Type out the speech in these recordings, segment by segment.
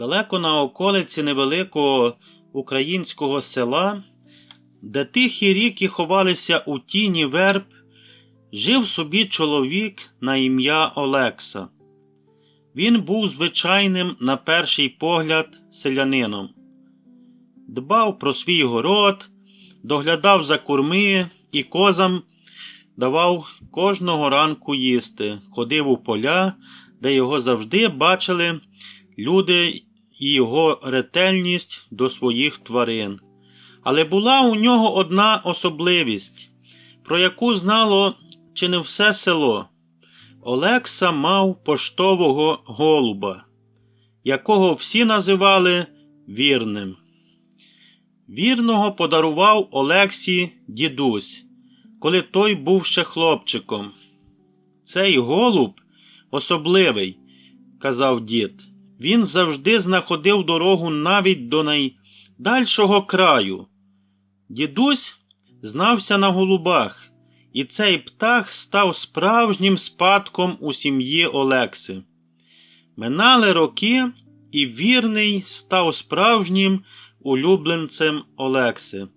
Далеко на околиці невеликого українського села, де тихі ріки ховалися у тіні верб, жив собі чоловік на ім'я Олекса. Він був звичайним, на перший погляд, селянином. Дбав про свій город, доглядав за курми і козам, давав кожного ранку їсти, ходив у поля, де його завжди бачили люди і його ретельність до своїх тварин. Але була у нього одна особливість, про яку знало чи не все село. Олекса мав поштового голуба, якого всі називали вірним. Вірного подарував Олексі дідусь, коли той був ще хлопчиком. Цей голуб особливий, казав дід. Він завжди знаходив дорогу навіть до найдальшого краю. Дідусь знався на голубах, і цей птах став справжнім спадком у сім'ї Олекси. Минали роки, і вірний став справжнім улюбленцем Олекси.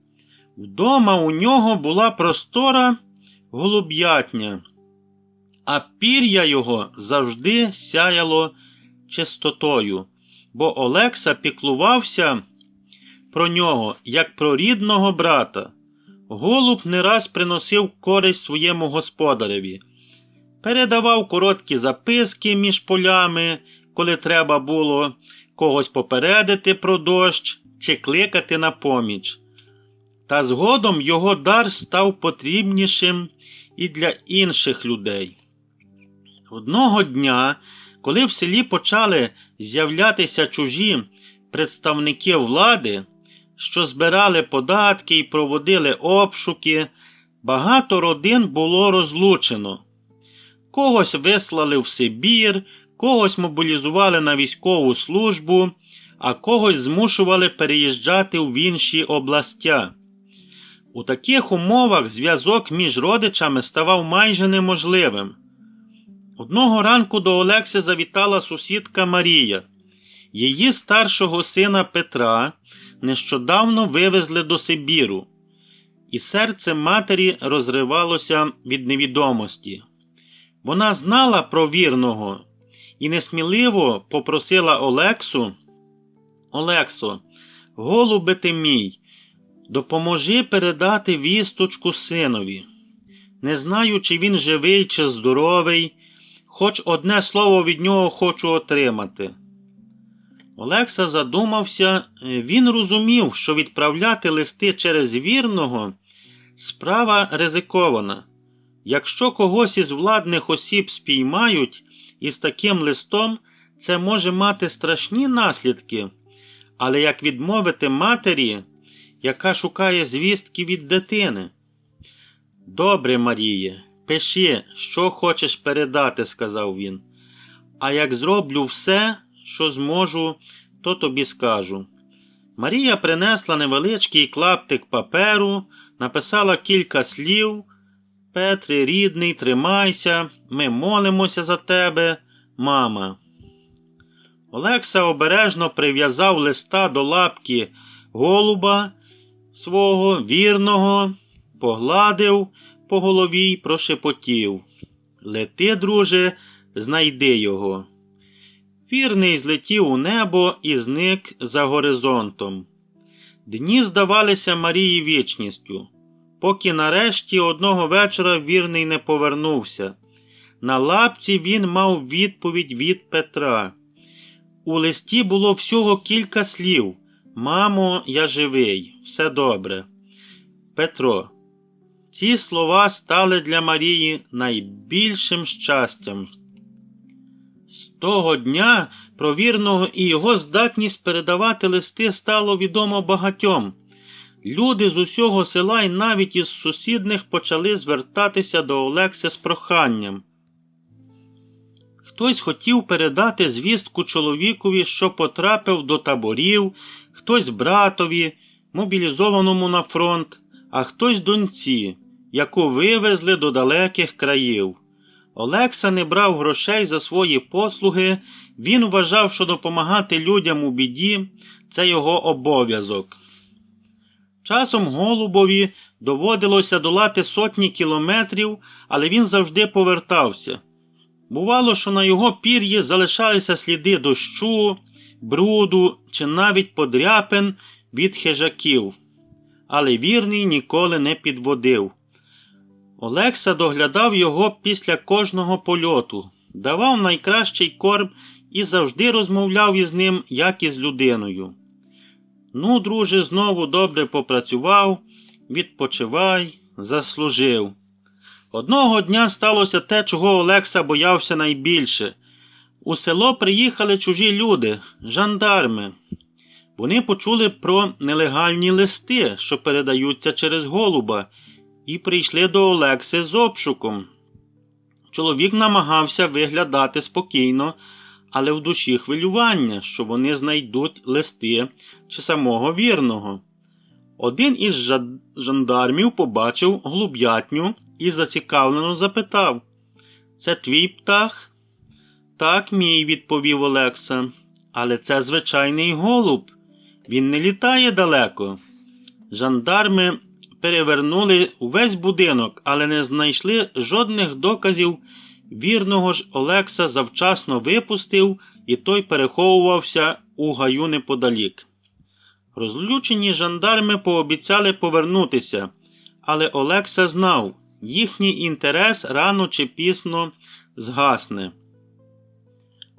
Вдома у нього була простора голуб'ятня, а пір'я його завжди сяяло чистотою, бо Олекса піклувався про нього, як про рідного брата. Голуб не раз приносив користь своєму господареві, передавав короткі записки між полями, коли треба було когось попередити про дощ чи кликати на поміч. Та згодом його дар став потрібнішим і для інших людей. Одного дня, коли в селі почали з'являтися чужі представники влади, що збирали податки і проводили обшуки, багато родин було розлучено. Когось вислали в Сибір, когось мобілізували на військову службу, а когось змушували переїжджати в інші областя. У таких умовах зв'язок між родичами ставав майже неможливим. Одного ранку до Олекси завітала сусідка Марія. Її старшого сина Петра нещодавно вивезли до Сибіру, і серце матері розривалося від невідомості. Вона знала про вірного і несміливо попросила Олексу Олексо, голубе ти мій, допоможи передати вісточку синові. Не знаю, чи він живий, чи здоровий, хоч одне слово від нього хочу отримати. Олекса задумався, він розумів, що відправляти листи через вірного справа ризикована. Якщо когось із владних осіб спіймають із таким листом, це може мати страшні наслідки. Але як відмовити матері, яка шукає звістки від дитини? Добре, Маріє, пиши, що хочеш передати, сказав він. А як зроблю все, що зможу, то тобі скажу. Марія принесла невеличкий клаптик паперу, написала кілька слів. Петре, рідний, тримайся, ми молимося за тебе, мама. Олекса обережно прив'язав листа до лапки голуба свого вірного, погладив по голові й прошепотів. Лети, друже, знайди його. Вірний злетів у небо і зник за горизонтом. Дні здавалися Марії вічністю, поки нарешті одного вечора вірний не повернувся. На лапці він мав відповідь від Петра. У листі було всього кілька слів. Мамо, я живий, все добре. Петро. Ці слова стали для Марії найбільшим щастям. З того дня про вірного і його здатність передавати листи стало відомо багатьом. Люди з усього села і навіть із сусідних почали звертатися до Олекси з проханням. Хтось хотів передати звістку чоловікові, що потрапив до таборів, хтось братові, мобілізованому на фронт, а хтось доньці, яку вивезли до далеких країв. Олекса не брав грошей за свої послуги Він вважав, що допомагати людям у біді це його обов'язок. Часом голубові доводилося долати сотні кілометрів, але він завжди повертався. Бувало, що на його пір'ї залишалися сліди дощу, бруду чи навіть подряпин від хижаків. Але вірний ніколи не підводив. Олекса доглядав його після кожного польоту, давав найкращий корм і завжди розмовляв із ним, як із людиною. Ну, друже, знову добре попрацював, відпочивай, заслужив. Одного дня сталося те, чого Олекса боявся найбільше. У село приїхали чужі люди, жандарми. Вони почули про нелегальні листи, що передаються через голуба, і прийшли до Олекси з обшуком. Чоловік намагався виглядати спокійно, але в душі хвилювання, що вони знайдуть листи чи самого вірного. Один із жандармів побачив голуб'ятню і зацікавлено запитав Це твій птах? Так, мій, відповів Олекса. Але це звичайний голуб. Він не літає далеко. Жандарми перевернули увесь будинок, але не знайшли жодних доказів. Вірного ж Олекса завчасно випустив, і той переховувався у гаю неподалік. Розлючені жандарми пообіцяли повернутися, але Олекса знав, їхній інтерес рано чи пізно згасне.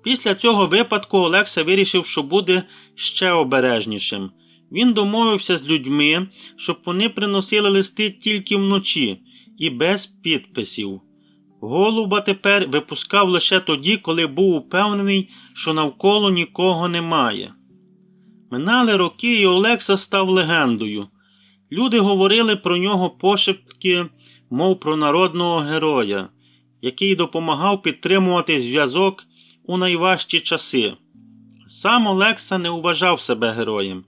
Після цього випадку Олекса вирішив, що буде ще обережнішим. Він домовився з людьми, щоб вони приносили листи тільки вночі і без підписів. Голуба тепер випускав лише тоді, коли був упевнений, що навколо нікого немає. Минали роки, і Олекса став легендою. Люди говорили про нього пошепки, мов про народного героя, який допомагав підтримувати зв'язок у найважчі часи. Сам Олекса не вважав себе героєм.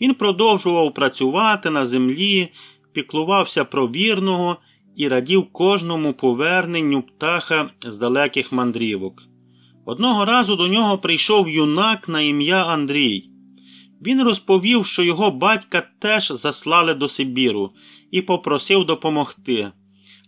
Він продовжував працювати на землі, піклувався про вірного і радів кожному поверненню птаха з далеких мандрівок. Одного разу до нього прийшов юнак на ім'я Андрій. Він розповів, що його батька теж заслали до Сибіру і попросив допомогти.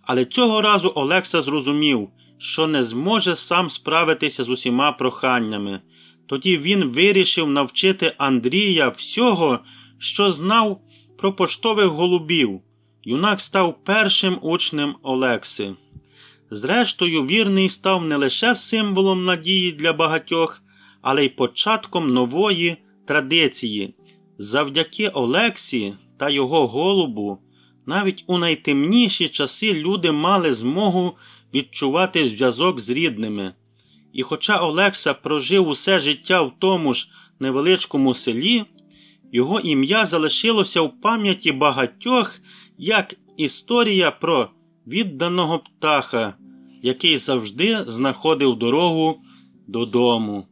Але цього разу Олекса зрозумів, що не зможе сам справитися з усіма проханнями. Тоді він вирішив навчити Андрія всього, що знав про поштових голубів. Юнак став першим учнем Олекси. Зрештою, вірний став не лише символом надії для багатьох, але й початком нової традиції. Завдяки Олексі та його голубу, навіть у найтемніші часи люди мали змогу відчувати зв'язок з рідними. І хоча Олекса прожив усе життя в тому ж невеличкому селі, його ім'я залишилося в пам'яті багатьох як історія про відданого птаха, який завжди знаходив дорогу додому.